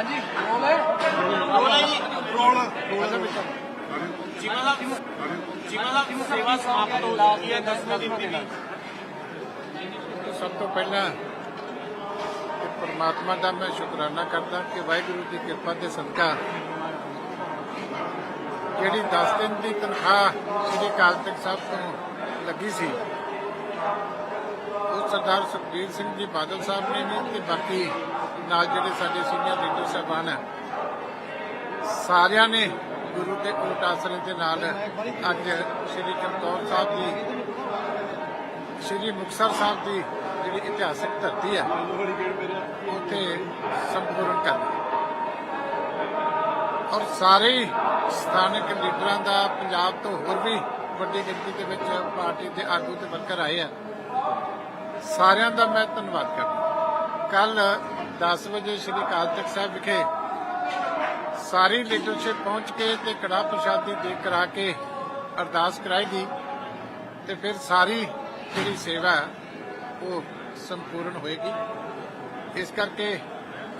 ਹਾਂਜੀ ਰੋਲ ਜਿਵੇਂ ਦਾ ਜਿਵੇਂ ਦਾ ਸੇਵਾ ਸਮਾਪਤ ਹੋ ਚੁੱਕੀ ਹੈ 10ਵੇਂ ਦਿਨ ਦੀ ਵੀ ਸਭ ਤੋਂ ਪਹਿਲਾਂ ਤੇ ਪ੍ਰਮਾਤਮਾ ਦਾ ਮੈਂ ਸ਼ੁਕਰਾਨਾ ਕਰਦਾ ਕਿ ਵਾਹਿਗੁਰੂ ਦੀ ਕਿਰਪਾ ਦੇ ਸਦਕਾ ਜਿਹੜੀ 10 ਦਿਨ ਦੀ ਤਨਖਾਹ ਸ੍ਰੀ ਅਕਾਲ ਤਖਤ ਸਾਹਿਬ ਤੋਂ ਲੱਗੀ ਸੀ ਸਰਦਾਰ ਸੁਖਬੀਰ ਸਿੰਘ ਜੀ ਬਾਦਲ ਸਾਹਿਬ ਨੇ ਵੀ ਤੇ ਬਾਕੀ ਨਾਲ ਜਿਹੜੇ ਸਾਡੇ ਸੀਨੀਅਰ ਲੀਡਰ ਸਾਹਿਬਾਨ ਹੈ, ਸਾਰਿਆਂ ਨੇ ਗੁਰੂ ਦੇ ਉਲਟ ਆਸਰੇ ਦੇ ਨਾਲ ਅੱਜ ਸ੍ਰੀ ਚਮਕੌਰ ਸਾਹਿਬ ਦੀ ਸ੍ਰੀ ਮੁਕਤਸਰ ਸਾਹਿਬ ਦੀ ਜਿਹੜੀ ਇਤਿਹਾਸਕ ਧਰਤੀ ਹੈ, ਉੱਥੇ ਸੰਪੂਰਨ ਕਰਨਾ ਔਰ ਸਾਰੇ ਸਥਾਨਕ ਲੀਡਰਾਂ ਦਾ ਪੰਜਾਬ ਤੋਂ ਹੋਰ ਵੀ ਵੱਡੀ ਗਿਣਤੀ ਦੇ ਵਿੱਚ ਪਾਰਟੀ ਦੇ ਆਗੂ ਤੇ ਵਰਕਰ ਆਏ ਆ। ਸਾਰਿਆਂ ਦਾ ਮੈਂ ਧੰਨਵਾਦ ਕਰਦਾ ਕੱਲ 10 ਵਜੇ ਸ੍ਰੀ ਅਕਾਲ ਤਖਤ ਸਾਹਿਬ ਵਿਖੇ ਸਾਰੀ ਲੀਡਰਸ਼ਿਪ ਪਹੁੰਚ ਕੇ ਤੇ ਕੜਾ ਪ੍ਰਸ਼ਾਦੀ ਦੇ ਕਰਾ ਕੇ ਅਰਦਾਸ ਕਰਾਏਗੀ ਤੇ ਫਿਰ ਸਾਰੀ ਜਿਹੜੀ ਸੇਵਾ ਉਹ ਸੰਪੂਰਨ ਹੋਏਗੀ। ਇਸ ਕਰਕੇ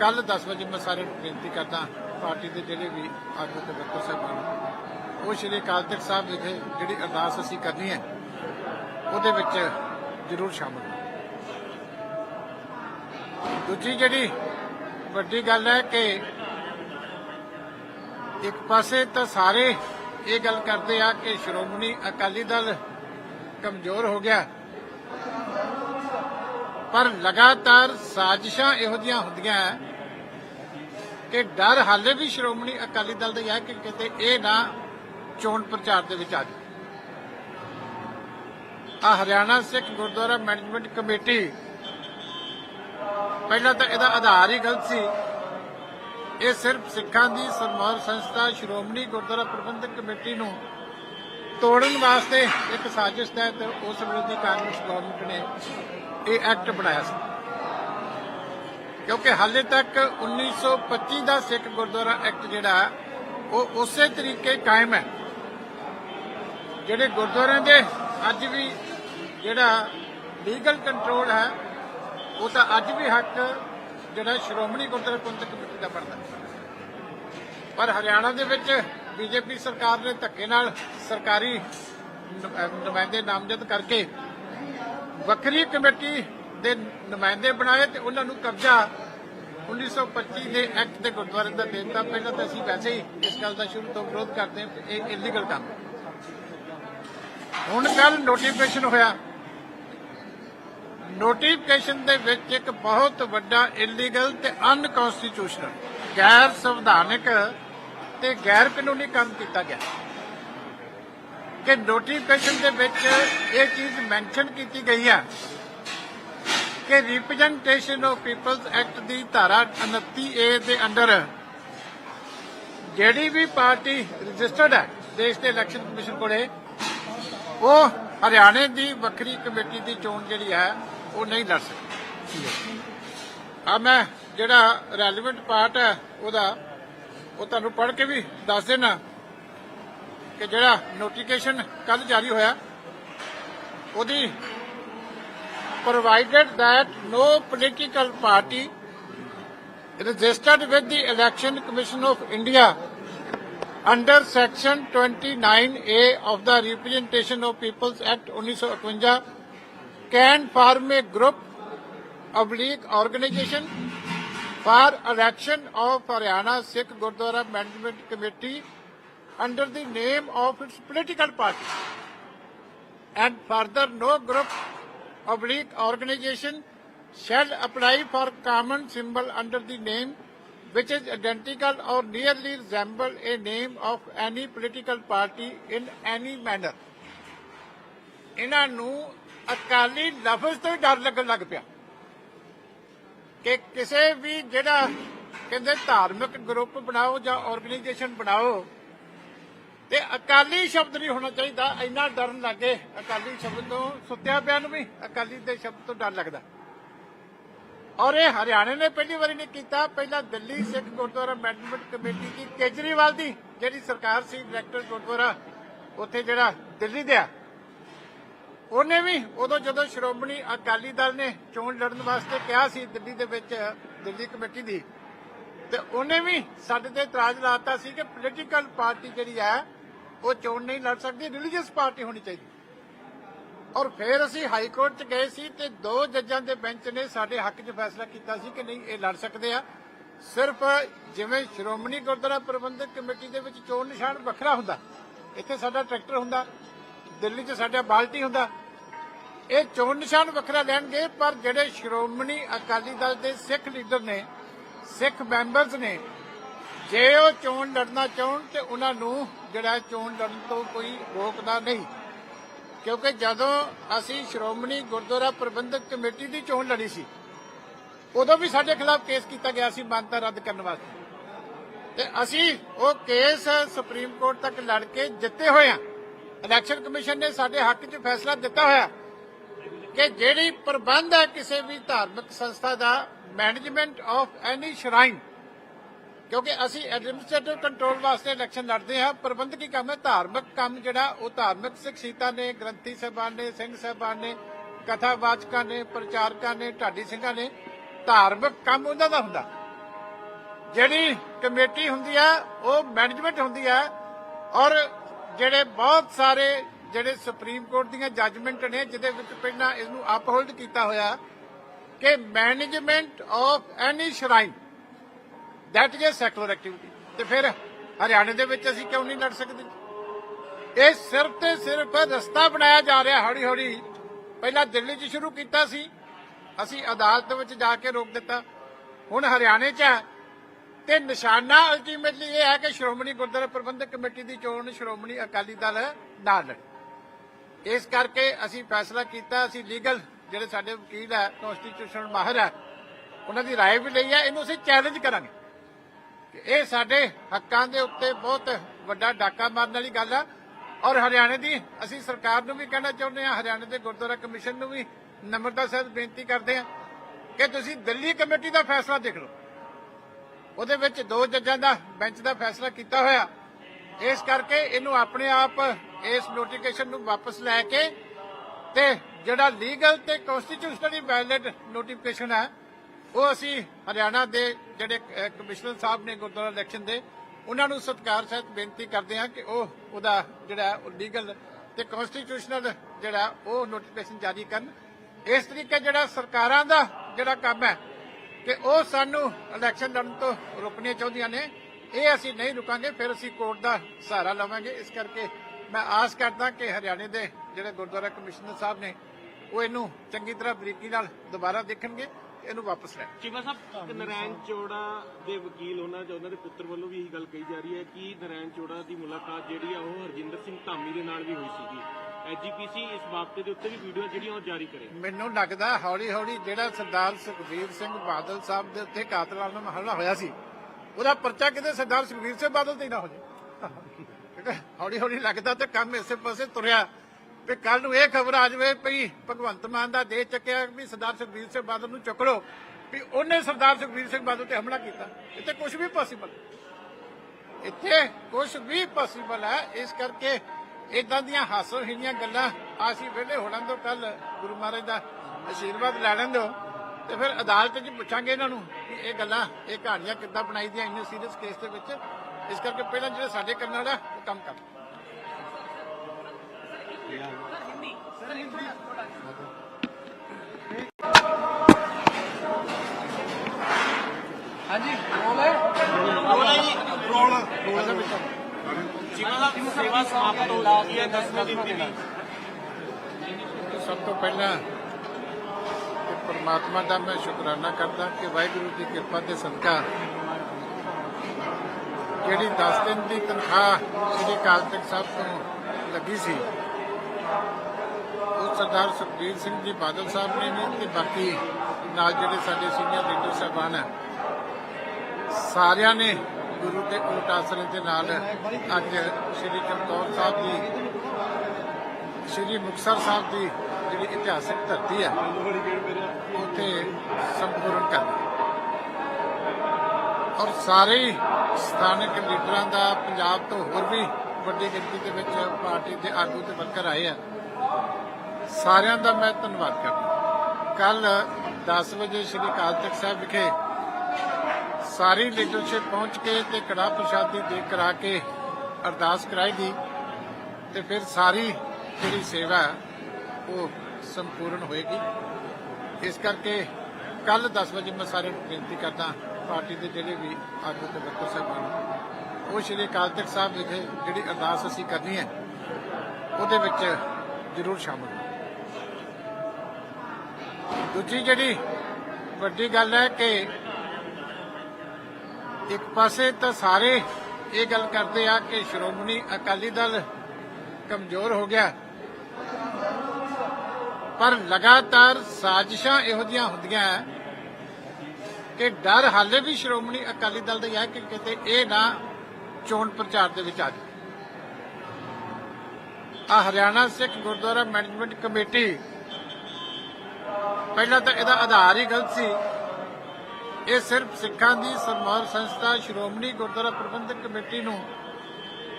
ਕੱਲ 10 ਵਜੇ ਮੈਂ ਸਾਰਿਆਂ ਨੂੰ ਬੇਨਤੀ ਕਰਦਾ ਪਾਰਟੀ ਦੇ ਜਿਹੜੇ ਵੀ ਆਗੂ ਤੇ ਵਰਕਰ ਸਾਹਿਬਾਨ ਉਹ ਸ਼੍ਰੀ ਅਕਾਲ ਤਖਤ ਸਾਹਿਬ ਵਿਖੇ ਜਿਹੜੀ ਅਰਦਾਸ ਅਸੀਂ ਕਰਨੀ ਹੈ, ਉਹਦੇ ਵਿੱਚ ਜ਼ਰੂਰ ਸ਼ਾਮਲ ਦੂਜੀ ਜਿਹੜੀ ਵੱਡੀ ਗੱਲ ਹੈ ਕਿ ਇੱਕ ਪਾਸੇ ਤਾਂ ਸਾਰੇ ਇਹ ਗੱਲ ਕਰਦੇ ਆ ਕਿ ਸ਼੍ਰੋਮਣੀ ਅਕਾਲੀ ਦਲ ਕਮਜ਼ੋਰ ਹੋ ਗਿਆ। ਪਰ ਲਗਾਤਾਰ ਸਾਜ਼ਿਸ਼ਾਂ ਇਹੋ ਜਿਹੀਆਂ ਹੁੰਦੀਆਂ ਹੈ ਕਿ ਡਰ ਹਾਲੇ ਵੀ ਸ਼੍ਰੋਮਣੀ ਅਕਾਲੀ ਦਲ ਦਾ ਹੈ ਕਿ ਕਿਤੇ ਇਹ ਨਾ ਚੋਣ ਪ੍ਰਚਾਰ ਦੇ ਵਿੱਚ ਆ ਜਾਵੇ। ਆ ਹਰਿਆਣਾ ਸਿੱਖ ਗੁਰਦੁਆਰਾ ਮੈਨੇਜਮੈਂਟ ਕਮੇਟੀ ਪਹਿਲਾਂ ਤਾਂ ਇਹਦਾ ਆਧਾਰ ਹੀ ਗਲਤ ਸੀ। ਇਹ ਸਿਰਫ ਸਿੱਖਾਂ ਦੀ ਸਰਮੌਰ ਸੰਸਥਾ ਸ਼੍ਰੋਮਣੀ ਗੁਰਦੁਆਰਾ ਪ੍ਰਬੰਧਕ ਕਮੇਟੀ ਨੂੰ ਤੋੜਨ ਵਾਸਤੇ ਇੱਕ ਸਾਜ਼ਿਸ਼ ਤਹਿਤ ਉਸ ਵਿਰੋਧੀ ਕਾਂਗਰਸ ਗਵਰਨਮੈਂਟ ਨੇ ਇਹ ਐਕਟ ਬਣਾਇਆ ਸੀ। ਕਿਉਂਕਿ ਹਾਲੇ ਤੱਕ 1925 ਦਾ ਸਿੱਖ ਗੁਰਦੁਆਰਾ ਐਕਟ ਜਿਹੜਾ, ਉਹ ਉਸੇ ਤਰੀਕੇ ਕਾਇਮ ਹੈ। ਜਿਹੜੇ ਗੁਰਦੁਆਰਿਆਂ ਦੇ ਅੱਜ ਵੀ ਜਿਹੜਾ ਲੀਗਲ ਕੰਟਰੋਲ ਹੈ ਉਹ ਤਾਂ ਅੱਜ ਵੀ ਹੱਕ ਜਿਹੜਾ ਸ਼੍ਰੋਮਣੀ ਗੁਰਦੁਆਰਾ ਪ੍ਰਬੰਧਕ ਕਮੇਟੀ ਦਾ ਬਣਦਾ। ਪਰ ਹਰਿਆਣਾ ਦੇ ਵਿੱਚ ਬੀਜੇਪੀ ਸਰਕਾਰ ਨੇ ਧੱਕੇ ਨਾਲ ਸਰਕਾਰੀ ਨੁਮਾਇੰਦੇ ਨਾਮਜ਼ਦ ਕਰਕੇ ਵੱਖਰੀ ਕਮੇਟੀ ਦੇ ਨੁਮਾਇੰਦੇ ਬਣਾਏ ਤੇ ਉਹਨਾਂ ਨੂੰ ਕਬਜ਼ਾ 1925 ਦੇ ਐਕਟ ਦੇ ਗੁਰਦੁਆਰੇ ਦਾ ਦੇ ਦਿੱਤਾ। ਪਹਿਲਾਂ ਤਾਂ ਅਸੀਂ ਵੈਸੇ ਹੀ ਇਸ ਗੱਲ ਦਾ ਸ਼ੁਰੂ ਤੋਂ ਵਿਰੋਧ ਕਰਦੇ ਹਾਂ ਇਹ ਇਲੀਗਲ ਕੰਮ ਹੁਣ ਕੱਲ ਨੋਟੀਫਿਕੇਸ਼ਨ ਹੋਇਆ। ਨੋਟੀਫਿਕੇਸ਼ਨ ਦੇ ਵਿੱਚ ਇੱਕ ਬਹੁਤ ਵੱਡਾ ਇਲੀਗਲ ਤੇ ਅਨਕਨਸਟੀਟਿਊਸ਼ਨਲ ਗੈਰ ਸੰਵਿਧਾਨਕ ਤੇ ਗੈਰ ਕਾਨੂੰਨੀ ਕੰਮ ਕੀਤਾ ਗਿਆ। ਕਿ ਨੋਟੀਫਿਕੇਸ਼ਨ ਦੇ ਵਿੱਚ ਇਹ ਚੀਜ਼ ਮੈਂਸ਼ਨ ਕੀਤੀ ਗਈ ਹੈ ਕਿ ਰਿਪਰੈਜ਼ੈਂਟੇਸ਼ਨ ਆਫ ਪੀਪਲਸ ਐਕਟ ਦੀ ਧਾਰਾ 29 ਏ ਦੇ ਅੰਡਰ ਜਿਹੜੀ ਵੀ ਪਾਰਟੀ ਰਜਿਸਟਰਡ ਹੈ, ਦੇਸ਼ ਦੇ ਇਲੈਕਸ਼ਨ ਕਮਿਸ਼ਨ ਕੋਲੇ, ਉਹ ਹਰਿਆਣੇ ਦੀ ਵੱਖਰੀ ਕਮੇਟੀ ਦੀ ਚੋਣ ਜਿਹੜੀ ਹੈ ਉਹ ਨਹੀਂ ਲੜ ਸਕਦੀ ਆ ਮੈਂ ਜਿਹੜਾ ਰੈਲੇਵੈਂਟ ਪਾਰਟ ਹੈ ਉਹਦਾ ਉਹ ਤੁਹਾਨੂੰ ਪੜ੍ਹ ਕੇ ਵੀ ਦੱਸ ਦੇਣਾ ਕਿ ਜਿਹੜਾ ਨੋਟੀਫਿਕੇਸ਼ਨ ਕੱਲ ਜਾਰੀ ਹੋਇਆ ਉਹਦੀ provided that no political party registered with the Election Commission of India under section 29A of the Representation of Peoples Act 1958 can form a group oblique organization for election of Haryana Sikh Gurdwara Management Committee under the name of its political party and further no group oblique organization shall apply for common symbol under the name which is identical or nearly resemble a name of any political party in any manner ਇਹਨਾਂ ਨੂੰ ਅਕਾਲੀ ਲਫ਼ਜ਼ ਤੋਂ ਹੀ ਡਰ ਲੱਗਣ ਲੱਗ ਪਿਆ ਕਿ ਕਿਸੇ ਵੀ ਜਿਹੜਾ ਕਹਿੰਦੇ ਧਾਰਮਿਕ ਗਰੁੱਪ ਬਣਾਓ ਜਾਂ ਆਰਗੇਨਾਈਜੇਸ਼ਨ ਬਣਾਓ ਤੇ ਅਕਾਲੀ ਸ਼ਬਦ ਨਹੀਂ ਹੋਣਾ ਚਾਹੀਦਾ, ਇੰਨਾ ਡਰਨ ਲੱਗੇ ਅਕਾਲੀ ਸ਼ਬਦ ਤੋਂ ਸੁੱਤਿਆ ਪਿਆ ਨੂੰ ਵੀ, ਅਕਾਲੀ ਦੇ ਸ਼ਬਦ ਤੋਂ ਡਰ ਲੱਗਦਾ। ਔਰ ਇਹ ਹਰਿਆਣੇ ਨੇ ਪਹਿਲੀ ਵਾਰੀ ਨਹੀਂ ਕੀਤਾ। ਪਹਿਲਾਂ ਦਿੱਲੀ ਸਿੱਖ ਗੁਰਦੁਆਰਾ ਮੈਨੇਜਮੈਂਟ ਕਮੇਟੀ ਦੀ ਕੇਜਰੀਵਾਲ ਦੀ, ਜਿਹੜੀ ਸਰਕਾਰ ਸੀ, ਡਾਇਰੈਕਟਰ ਗੁਰਦੁਆਰਾ, ਉੱਥੇ ਜਿਹੜਾ ਦਿੱਲੀ ਦੇ ਆ। ਉਹਨੇ ਵੀ ਉਦੋਂ ਜਦੋਂ ਸ਼੍ਰੋਮਣੀ ਅਕਾਲੀ ਦਲ ਨੇ ਚੋਣ ਲੜਨ ਵਾਸਤੇ ਕਿਹਾ ਸੀ ਦਿੱਲੀ ਦੇ ਵਿੱਚ, ਦਿੱਲੀ ਕਮੇਟੀ ਦੀ, ਤੇ ਉਹਨੇ ਵੀ ਸਾਡੇ ਤੇ ਇਤਰਾਜ਼ ਲਾਤਾ ਸੀ ਕਿ ਪੋਲੀਟੀਕਲ ਪਾਰਟੀ ਜਿਹੜੀ ਹੈ, ਉਹ ਚੋਣ ਨਹੀਂ ਲੜ ਸਕਦੀ ਰਿਲੀਜੀਅਸ ਪਾਰਟੀ ਹੋਣੀ ਚਾਹੀਦੀ। ਔਰ ਫਿਰ ਅਸੀਂ ਹਾਈ ਕੋਰਟ 'ਚ ਗਏ ਸੀ ਤੇ ਦੋ ਜੱਜਾਂ ਦੇ ਬੈਂਚ ਨੇ ਸਾਡੇ ਹੱਕ 'ਚ ਫੈਸਲਾ ਕੀਤਾ ਸੀ ਕਿ ਨਹੀਂ, ਇਹ ਲੜ ਸਕਦੇ ਆ। ਸਿਰਫ ਜਿਵੇਂ ਸ਼੍ਰੋਮਣੀ ਗੁਰਦੁਆਰਾ ਪ੍ਰਬੰਧਕ ਕਮੇਟੀ ਦੇ ਵਿੱਚ ਚੋਣ ਨਿਸ਼ਾਨ ਵੱਖਰਾ ਹੁੰਦਾ, ਇੱਥੇ ਸਾਡਾ ਟਰੈਕਟਰ ਹੁੰਦਾ ਦਿੱਲੀ 'ਚ ਸਾਡਾ ਬਾਲਟੀ ਹੁੰਦਾ। ਇਹ ਚੋਣ ਨਿਸ਼ਾਨ ਵੱਖਰਾ ਲੈਣਗੇ, ਪਰ ਜਿਹੜੇ ਸ਼੍ਰੋਮਣੀ ਅਕਾਲੀ ਦਲ ਦੇ ਸਿੱਖ ਲੀਡਰ ਨੇ, ਸਿੱਖ ਮੈਂਬਰਸ ਨੇ, ਜੇ ਉਹ ਚੋਣ ਲੜਨਾ ਚਾਹਣ ਤੇ ਉਹਨਾਂ ਨੂੰ ਜਿਹੜਾ ਚੋਣ ਲੜਨ ਤੋਂ ਕੋਈ ਰੋਕਦਾ ਨਹੀਂ। ਕਿਉਂਕਿ ਜਦੋਂ ਅਸੀਂ ਸ਼੍ਰੋਮਣੀ ਗੁਰਦੁਆਰਾ ਪ੍ਰਬੰਧਕ ਕਮੇਟੀ ਦੀ ਚੋਣ ਲੜੀ ਸੀ, ਉਦੋਂ ਵੀ ਸਾਡੇ ਖਿਲਾਫ ਕੇਸ ਕੀਤਾ ਗਿਆ ਸੀ ਮਾਨਤਾ ਰੱਦ ਕਰਨ ਵਾਸਤੇ। ਤੇ ਅਸੀਂ ਉਹ ਕੇਸ ਸੁਪਰੀਮ ਕੋਰਟ ਤੱਕ ਲੜ ਕੇ ਜਿੱਤੇ ਹੋਏ ਆ ਇਲੈਕਸ਼ਨ ਕਮਿਸ਼ਨ ਨੇ ਸਾਡੇ ਹੱਕ 'ਚ ਫੈਸਲਾ ਦਿੱਤਾ ਹੋਇਆ ਕਿ ਜਿਹੜੀ ਪ੍ਰਬੰਧ ਹੈ ਕਿਸੇ ਵੀ ਧਾਰਮਿਕ ਸੰਸਥਾ ਦਾ ਮੈਨੇਜਮੈਂਟ ਆਫ ਐਨੀ ਸ਼ਰਾਈਨ ਕਿਉਂਕਿ ਅਸੀਂ ਐਡਮਿਨਿਸਟ੍ਰੇਟਿਵ ਕੰਟਰੋਲ ਵਾਸਤੇ ਇਲੈਕਸ਼ਨ ਲੜਦੇ ਹਾਂ ਪ੍ਰਬੰਧਕੀ ਕੰਮ ਹੈ? ਧਾਰਮਿਕ ਕੰਮ ਜਿਹੜਾ, ਉਹ ਧਾਰਮਿਕ ਸਿੱਖੀਤਾ ਨੇ, ਗ੍ਰੰਥੀ ਸਾਹਿਬਾਨ ਨੇ, ਸਿੰਘ ਸਾਹਿਬਾਨ ਨੇ ਕਥਾਵਾਚਕਾਂ ਨੇ, ਪ੍ਰਚਾਰਕਾਂ ਨੇ, ਢਾਡੀ ਸਿੰਘਾਂ ਨੇ, ਧਾਰਮਿਕ ਕੰਮ ਉਹਨਾਂ ਦਾ ਹੁੰਦਾ। ਜਿਹੜੀ ਕਮੇਟੀ ਹੁੰਦੀ ਆ ਉਹ ਮੈਨੇਜਮੈਂਟ ਹੁੰਦੀ ਆ ਔਰ ਜਿਹੜੇ ਬਹੁਤ ਸਾਰੇ ਜਿਹੜੇ ਸੁਪਰੀਮ ਕੋਰਟ ਦੀਆਂ ਜੱਜਮੈਂਟ ਨੇ, ਜਿਹਦੇ ਵਿੱਚ ਪਹਿਲਾਂ ਇਸ ਨੂੰ ਅਪਹੋਲਡ ਕੀਤਾ ਹੋਇਆ, ਕਿ management of any shrine that is a secular activity ਤੇ ਫਿਰ ਹਰਿਆਣੇ ਦੇ ਵਿੱਚ ਅਸੀਂ ਕਿਉਂ ਨਹੀਂ ਲੜ ਸਕਦੇ? ਇਹ ਸਿਰਫ ਤੇ ਸਿਰਫ ਰਸਤਾ ਬਣਾਇਆ ਜਾ ਰਿਹਾ ਹੌਲੀ ਹੌਲੀ ਪਹਿਲਾਂ ਦਿੱਲੀ 'ਚ ਸ਼ੁਰੂ ਕੀਤਾ ਸੀ। ਅਸੀਂ ਅਦਾਲਤ ਵਿੱਚ ਜਾ ਕੇ ਰੋਕ ਦਿੱਤਾ। ਹੁਣ ਹਰਿਆਣੇ 'ਚ ਹੈ। ਤੇ ਨਿਸ਼ਾਨਾ ਅਲਟੀਮੇਟਲੀ ਇਹ ਹੈ ਕਿ ਸ਼੍ਰੋਮਣੀ ਗੁਰਦੁਆਰਾ ਪ੍ਰਬੰਧਕ ਕਮੇਟੀ ਦੀ ਚੋਣ ਸ਼੍ਰੋਮਣੀ ਅਕਾਲੀ ਦਲ ਨਾ ਲੜੇ ਇਸ ਕਰਕੇ ਅਸੀਂ ਫੈਸਲਾ ਕੀਤਾ ਅਸੀਂ ਲੀਗਲ ਜਿਹੜੇ ਸਾਡੇ ਵਕੀਲ ਹੈ ਕਨਸਟੀਟਿਊਸ਼ਨ ਮਾਹਿਰ ਹੈ ਉਹਨਾਂ ਦੀ رائے ਵੀ ਲਈ ਹੈ ਇਹਨੂੰ ਅਸੀਂ ਚੈਲੰਜ ਕਰਾਂਗੇ ਕਿ ਇਹ ਸਾਡੇ ਹੱਕਾਂ ਦੇ ਉੱਤੇ ਬਹੁਤ ਵੱਡਾ ਡਾਕਾ ਮਾਰਨ ਵਾਲੀ ਗੱਲ ਹੈ ਔਰ ਹਰਿਆਣੇ ਦੀ ਅਸੀਂ ਸਰਕਾਰ ਨੂੰ ਵੀ ਕਹਿਣਾ ਚਾਹੁੰਦੇ ਹਾਂ ਹਰਿਆਣੇ ਦੇ ਗੁਰਦੁਆਰਾ ਕਮਿਸ਼ਨ ਨੂੰ ਵੀ ਨਮਰਤਾ ਸਹਿਤ ਬੇਨਤੀ ਕਰਦੇ ਹਾਂ ਕਿ ਤੁਸੀਂ ਦਿੱਲੀ ਕਮੇਟੀ ਦਾ ਫੈਸਲਾ ਦੇਖ ਲਓ ਉਹਦੇ ਵਿੱਚ ਦੋ ਜੱਜਾਂ ਦਾ ਬੈਂਚ ਦਾ ਫੈਸਲਾ ਕੀਤਾ ਹੋਇਆ। ਇਸ ਕਰਕੇ ਇਹਨੂੰ ਆਪਣੇ ਆਪ ਇਸ ਨੋਟੀਫਿਕੇਸ਼ਨ ਨੂੰ ਵਾਪਸ ਲੈ ਕੇ ਤੇ ਜਿਹੜਾ ਲੀਗਲ ਤੇ ਕਨਸਟੀਟਿਊਸ਼ਨਲੀ ਵੈਲਿਡ ਨੋਟੀਫਿਕੇਸ਼ਨ ਹੈ, ਉਹ ਅਸੀਂ ਹਰਿਆਣਾ ਦੇ ਜਿਹੜੇ ਕਮਿਸ਼ਨਰ ਸਾਹਿਬ ਨੇ ਗੁਰਦੁਆਰਾ ਇਲੈਕਸ਼ਨ ਦੇ, ਉਹਨਾਂ ਨੂੰ ਸਤਿਕਾਰ ਸਹਿਤ ਬੇਨਤੀ ਕਰਦੇ ਹਾਂ ਕਿ ਉਹ, ਉਹਦਾ ਜਿਹੜਾ ਲੀਗਲ ਤੇ ਕਨਸਟੀਟਿਊਸ਼ਨਲ ਜਿਹੜਾ ਉਹ ਨੋਟੀਫਿਕੇਸ਼ਨ ਜਾਰੀ ਕਰਨ। ਇਸ ਤਰੀਕੇ ਜਿਹੜਾ ਸਰਕਾਰਾਂ ਦਾ ਜਿਹੜਾ ਕੰਮ ਹੈ ਕਿ ਉਹ ਸਾਨੂੰ ਇਲੈਕਸ਼ਨ ਲੜਨ ਤੋਂ ਰੋਕਣੀਆਂ ਚਾਹੁੰਦੀਆਂ ਨੇ। ਇਹ ਅਸੀਂ ਨਹੀਂ ਰੁਕਾਂਗੇ ਫਿਰ ਅਸੀਂ ਕੋਰਟ ਦਾ ਸਹਾਰਾ ਲਵਾਂਗੇ। ਇਸ ਕਰਕੇ ਮੈਂ ਆਸ ਕਰਦਾ ਕਿ ਹਰਿਆਣੇ ਦੇ ਜਿਹੜੇ ਗੁਰਦੁਆਰਾ ਕਮਿਸ਼ਨਰ ਸਾਹਿਬ ਨੇ ਉਹ ਇਹਨੂੰ ਚੰਗੀ ਤਰ੍ਹਾਂ ਬਰੀਕੀ ਨਾਲ ਦੁਬਾਰਾ ਦੇਖਣਗੇ ਇਹਨੂੰ ਵਾਪਸ ਲੈ ਚੀਮਾ ਸਾਹਿਬ ਨਰੈਣ ਚੋੜਾ ਦੇ ਵਕੀਲ ਉਹਨਾਂ ਦੇ ਉਹਨਾਂ ਦੇ ਪੁੱਤਰ ਵੱਲੋਂ ਵੀ ਇਹੀ ਗੱਲ ਕਹੀ ਜਾ ਰਹੀ ਹੈ ਕਿ ਨਰੈਣ ਚੋੜਾ ਦੀ ਮੁਲਾਕਾਤ ਜਿਹੜੀ ਆ ਉਹ ਹਰਜਿੰਦਰ ਸਿੰਘ ਧਾਮੀ ਦੇ ਨਾਲ ਵੀ ਹੋਈ ਸੀਗੀ। ਐਜੀਪੀਸੀ ਇਸ ਬਾਬਤੇ ਦੇ ਉੱਤੇ ਵੀ ਵੀਡੀਓ ਜਿਹੜੀਆਂ ਉਹ ਜਾਰੀ ਕਰੇ। ਮੈਨੂੰ ਲੱਗਦਾ ਹੌਲੀ ਹੌਲੀ ਜਿਹੜਾ ਸਰਦਾਰ ਸੁਖਬੀਰ ਸਿੰਘ ਬਾਦਲ ਸਾਹਿਬ ਦੇ ਉੱਤੇ ਕਾਤਲਾਨਾ ਹਮਲਾ ਹੋਇਆ ਸੀ, ਉਹਦਾ ਪਰਚਾ ਕਿਤੇ ਸਰਦਾਰ ਸੁਖਬੀਰ ਸਿੰਘ ਬਾਦਲ ਤੇ ਨਾ ਹੋ ਜਾਏ। ਹੌਲੀ ਹੌਲੀ ਲੱਗਦਾ ਤੇ ਕੰਮ ਇਸੇ ਪਾਸੇ ਤੁਰਿਆ। ਵੀ ਕੱਲ ਨੂੰ ਇਹ ਖਬਰ ਆ ਜਾਵੇ ਭਈ ਭਗਵੰਤ ਮਾਨ ਦਾ ਦੇ ਚੱਕਿਆ ਵੀ ਸਰਦਾਰ ਸੁਖਬੀਰ ਸਿੰਘ ਬਾਦਲ ਨੂੰ ਚੁੱਕ ਲਓ, ਵੀ ਉਹਨੇ ਸਰਦਾਰ ਸੁਖਬੀਰ ਸਿੰਘ ਬਾਦਲ ਤੇ ਹਮਲਾ ਕੀਤਾ। ਇੱਥੇ ਕੁਝ ਵੀ ਪੋਸੀਬਲ ਇੱਥੇ ਕੁਝ ਵੀ ਪੋਸੀਬਲ ਹੈ, ਇਸ ਕਰਕੇ ਇਦਾਂ ਦੀਆਂ ਹਾਸੋਹੀਣੀਆਂ ਗੱਲਾਂ ਅਸੀਂ ਵਿਹਲੇ ਹੋਣ ਤੋਂ ਕੱਲ ਗੁਰੂ ਮਹਾਰਾਜ ਦਾ ਆਸ਼ੀਰਵਾਦ ਲੈ ਲੈਣ ਦਿਓ ਤੇ ਫਿਰ ਅਦਾਲਤ 'ਚ ਪੁੱਛਾਂਗੇ ਇਹਨਾਂ ਨੂੰ ਕਿ ਇਹ ਗੱਲਾਂ ਇਹ ਕਹਾਣੀਆਂ ਕਿੱਦਾਂ ਬਣਾਈ ਦੀਆਂ ਇੰਨੇ ਸੀਰੀਅਸ ਕੇਸ ਦੇ ਵਿੱਚ। ਇਸ ਕਰਕੇ ਪਹਿਲਾਂ ਜਿਹੜੇ ਸਾਡੇ ਕਰਨ ਵਾਲਾ ਉਹ ਕੰਮ ਕਰ। ਹਾਂਜੀ ਬੋਲੇ। ਬੋਲਾ। ਜੀ ਚੀਮਾ ਸਾਹਿਬ ਸੇਵਾ ਸਮਾਪਤ ਹੋ ਚੁੱਕੀ ਹੈ 10ਵੇਂ ਦਿਨ ਦੀ ਵੀ ਸਭ ਤੋਂ ਪਹਿਲਾਂ ਤੇ ਪ੍ਰਮਾਤਮਾ ਦਾ ਮੈਂ ਸ਼ੁਕਰਾਨਾ ਕਰਦਾ ਕਿ ਵਾਹਿਗੁਰੂ ਦੀ ਕਿਰਪਾ ਦੇ ਸਦਕਾ ਜਿਹੜੀ 10 ਦਿਨ ਦੀ ਤਨਖਾਹ ਸ੍ਰੀ ਅਕਾਲ ਤਖਤ ਸਾਹਿਬ ਤੋਂ ਲੱਗੀ ਸੀ, ਉਹ ਸਰਦਾਰ ਸੁਖਬੀਰ ਸਿੰਘ ਜੀ ਬਾਦਲ ਸਾਹਿਬ ਨੇ ਵੀ ਤੇ ਬਾਕੀ ਨਾਲ ਜਿਹੜੇ ਸਾਡੇ ਸੀਨੀਅਰ ਲੀਡਰ ਸਾਹਿਬਾਨ ਹੈ, ਸਾਰਿਆਂ ਨੇ ਗੁਰੂ ਦੇ ਓਟ ਆਸਰੇ ਦੇ ਨਾਲ ਅੱਜ ਸ੍ਰੀ ਚਮਕੌਰ ਸਾਹਿਬ ਦੀ, ਸ੍ਰੀ ਮੁਕਤਸਰ ਸਾਹਿਬ ਦੀ ਜਿਹੜੀ ਇਤਿਹਾਸਕ ਧਰਤੀ ਹੈ, ਉੱਥੇ ਸੰਪੂਰਨ ਕਰ ਔਰ ਸਾਰੇ ਸਥਾਨਕ ਲੀਡਰਾਂ ਦਾ ਪੰਜਾਬ ਤੋਂ ਹੋਰ ਵੀ ਵੱਡੀ ਗਿਣਤੀ ਦੇ ਵਿੱਚ ਪਾਰਟੀ ਦੇ ਆਗੂ ਤੇ ਵਰਕਰ ਆਏ ਆ। ਸਾਰਿਆਂ ਦਾ ਮੈਂ ਧੰਨਵਾਦ ਕਰਦਾ। ਕੱਲ 10 ਵਜੇ ਸ੍ਰੀ ਅਕਾਲ ਤਖਤ ਸਾਹਿਬ ਵਿਖੇ ਸਾਰੀ ਲੀਡਰਸ਼ਿਪ ਪਹੁੰਚ ਕੇ ਤੇ ਕੜਾ ਪ੍ਰਸ਼ਾਦੀ ਦੇ ਕਰਾ ਕੇ ਅਰਦਾਸ ਕਰਾਏਗੀ ਤੇ ਫਿਰ ਸਾਰੀ ਜਿਹੜੀ ਸੇਵਾ ਉਹ ਸੰਪੂਰਨ ਹੋਏਗੀ। ਇਸ ਕਰਕੇ ਕੱਲ 10 ਵਜੇ ਮੈਂ ਸਾਰਿਆਂ ਨੂੰ ਬੇਨਤੀ ਕਰਦਾ, ਪਾਰਟੀ ਦੇ ਜਿਹੜੇ ਵੀ ਆਗੂ ਤੇ ਵਰਕਰ ਸਾਹਿਬਾਨ, ਉਹ ਸ਼੍ਰੀ ਅਕਾਲ ਤਖਤ ਸਾਹਿਬ ਵਿਖੇ ਜਿਹੜੀ ਅਰਦਾਸ ਅਸੀਂ ਕਰਨੀ ਹੈ, ਉਹਦੇ ਵਿੱਚ ਜ਼ਰੂਰ ਸ਼ਾਮਲ ਦੂਜੀ ਜਿਹੜੀ ਵੱਡੀ ਗੱਲ ਹੈ ਕਿ ਇੱਕ ਪਾਸੇ ਤਾਂ ਸਾਰੇ ਇਹ ਗੱਲ ਕਰਦੇ ਆ ਕਿ ਸ਼੍ਰੋਮਣੀ ਅਕਾਲੀ ਦਲ ਕਮਜ਼ੋਰ ਹੋ ਗਿਆ। ਪਰ ਲਗਾਤਾਰ ਸਾਜ਼ਿਸ਼ਾਂ ਇਹੋ ਜਿਹੀਆਂ ਹੁੰਦੀਆਂ ਕਿ ਡਰ ਹਾਲੇ ਵੀ ਸ਼੍ਰੋਮਣੀ ਅਕਾਲੀ ਦਲ ਦਾ ਹੈ ਕਿ ਕਿਤੇ ਇਹ ਨਾ ਚੋਣ ਪ੍ਰਚਾਰ ਦੇ ਵਿੱਚ ਆ ਜਾਵੇ। ਆ ਹਰਿਆਣਾ ਸਿੱਖ ਗੁਰਦੁਆਰਾ ਮੈਨੇਜਮੈਂਟ ਕਮੇਟੀ, ਪਹਿਲਾਂ ਤਾਂ ਇਹਦਾ ਆਧਾਰ ਹੀ ਗਲਤ ਸੀ। ਇਹ ਸਿਰਫ ਸਿੱਖਾਂ ਦੀ ਸਨਮਾਨ ਸੰਸਥਾ ਸ਼੍ਰੋਮਣੀ ਗੁਰਦੁਆਰਾ ਪ੍ਰਬੰਧਕ ਕਮੇਟੀ ਨੂੰ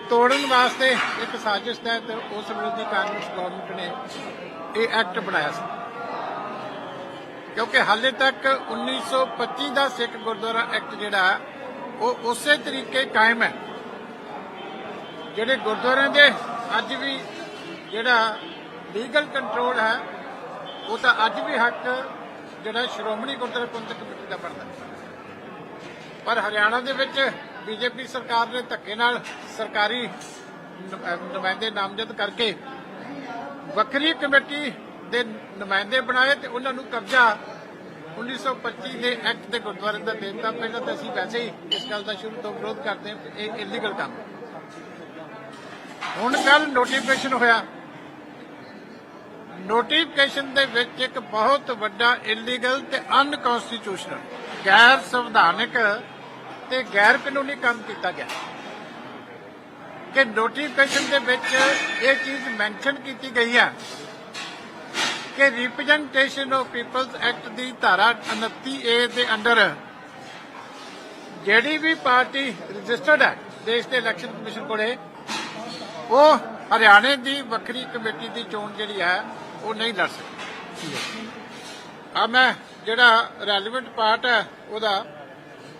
ਤੋੜਨ ਵਾਸਤੇ ਇੱਕ ਸਾਜ਼ਿਸ਼ ਤਹਿਤ ਉਸ ਵਿਰੋਧੀ ਕਾਂਗਰਸ ਗਵਰਨਮੈਂਟ ਨੇ ਇਹ ਐਕਟ ਬਣਾਇਆ ਸੀ। ਕਿਉਂਕਿ ਹਾਲੇ ਤੱਕ 1925 ਦਾ ਸਿੱਖ ਗੁਰਦੁਆਰਾ ਐਕਟ ਜਿਹੜਾ, ਉਹ ਉਸੇ ਤਰੀਕੇ ਕਾਇਮ ਹੈ, ਜਿਹੜੇ ਗੁਰਦੁਆਰਿਆਂ ਦੇ ਅੱਜ ਵੀ ਜਿਹੜਾ ਲੀਗਲ ਕੰਟਰੋਲ ਹੈ, ਉਹ ਤਾਂ ਅੱਜ ਵੀ ਹੱਕ ਜਿਹੜਾ ਸ਼੍ਰੋਮਣੀ ਗੁਰਦੁਆਰਾ ਪ੍ਰਬੰਧਕ ਕਮੇਟੀ ਦਾ ਬਣਦਾ। ਪਰ ਹਰਿਆਣਾ ਦੇ ਵਿੱਚ ਬੀਜੇਪੀ ਸਰਕਾਰ ਨੇ ਧੱਕੇ ਨਾਲ ਸਰਕਾਰੀ ਨੁਮਾਇੰਦੇ ਨਾਮਜ਼ਦ ਕਰਕੇ ਵੱਖਰੀ ਕਮੇਟੀ ਦੇ ਨੁਮਾਇੰਦੇ ਬਣਾਏ ਤੇ ਉਹਨਾਂ ਨੂੰ ਕਬਜ਼ਾ 1925 ਦੇ ਐਕਟ ਦੇ ਗੁਰਦੁਆਰੇ ਦਾ ਦੇ ਦਿੱਤਾ। ਪਹਿਲਾਂ ਤਾਂ ਅਸੀਂ ਵੈਸੇ ਹੀ ਇਸ ਗੱਲ ਦਾ ਸ਼ੁਰੂ ਤੋਂ ਵਿਰੋਧ ਕਰਦੇ ਹਾਂ, ਇਹ ਇਲੀਗਲ ਕੰਮ। ਹੁਣ ਕੱਲ ਨੋਟੀਫਿਕੇਸ਼ਨ ਹੋਇਆ। ਨੋਟੀਫਿਕੇਸ਼ਨ ਦੇ ਵਿੱਚ ਇੱਕ ਬਹੁਤ ਵੱਡਾ ਇਲੀਗਲ ਤੇ ਅਨਕਨਸਟੀਟਿਊਸ਼ਨਲ ਗੈਰ ਸੰਵਿਧਾਨਕ ਤੇ ਗੈਰ ਕਾਨੂੰਨੀ ਕੰਮ ਕੀਤਾ ਗਿਆ। ਕਿ ਨੋਟੀਫਿਕੇਸ਼ਨ ਦੇ ਵਿੱਚ ਇਹ ਚੀਜ਼ ਮੈਂਸ਼ਨ ਕੀਤੀ ਗਈ ਹੈ ਕਿ ਰਿਪਰੈਜ਼ੈਂਟੇਸ਼ਨ ਆਫ ਪੀਪਲਸ ਐਕਟ ਦੀ ਧਾਰਾ 29 ਏ ਦੇ ਅੰਡਰ ਜਿਹੜੀ ਵੀ ਪਾਰਟੀ ਰਜਿਸਟਰਡ ਹੈ, ਦੇਸ਼ ਦੇ ਇਲੈਕਸ਼ਨ ਕਮਿਸ਼ਨ ਕੋਲੇ, ਉਹ ਹਰਿਆਣੇ ਦੀ ਵੱਖਰੀ ਕਮੇਟੀ ਦੀ ਚੋਣ ਜਿਹੜੀ ਹੈ ਉਹ ਨਹੀਂ ਲੜ ਸਕਦੀ ਆ ਮੈਂ ਜਿਹੜਾ ਰੈਲੇਵੈਂਟ ਪਾਰਟ ਹੈ ਉਹਦਾ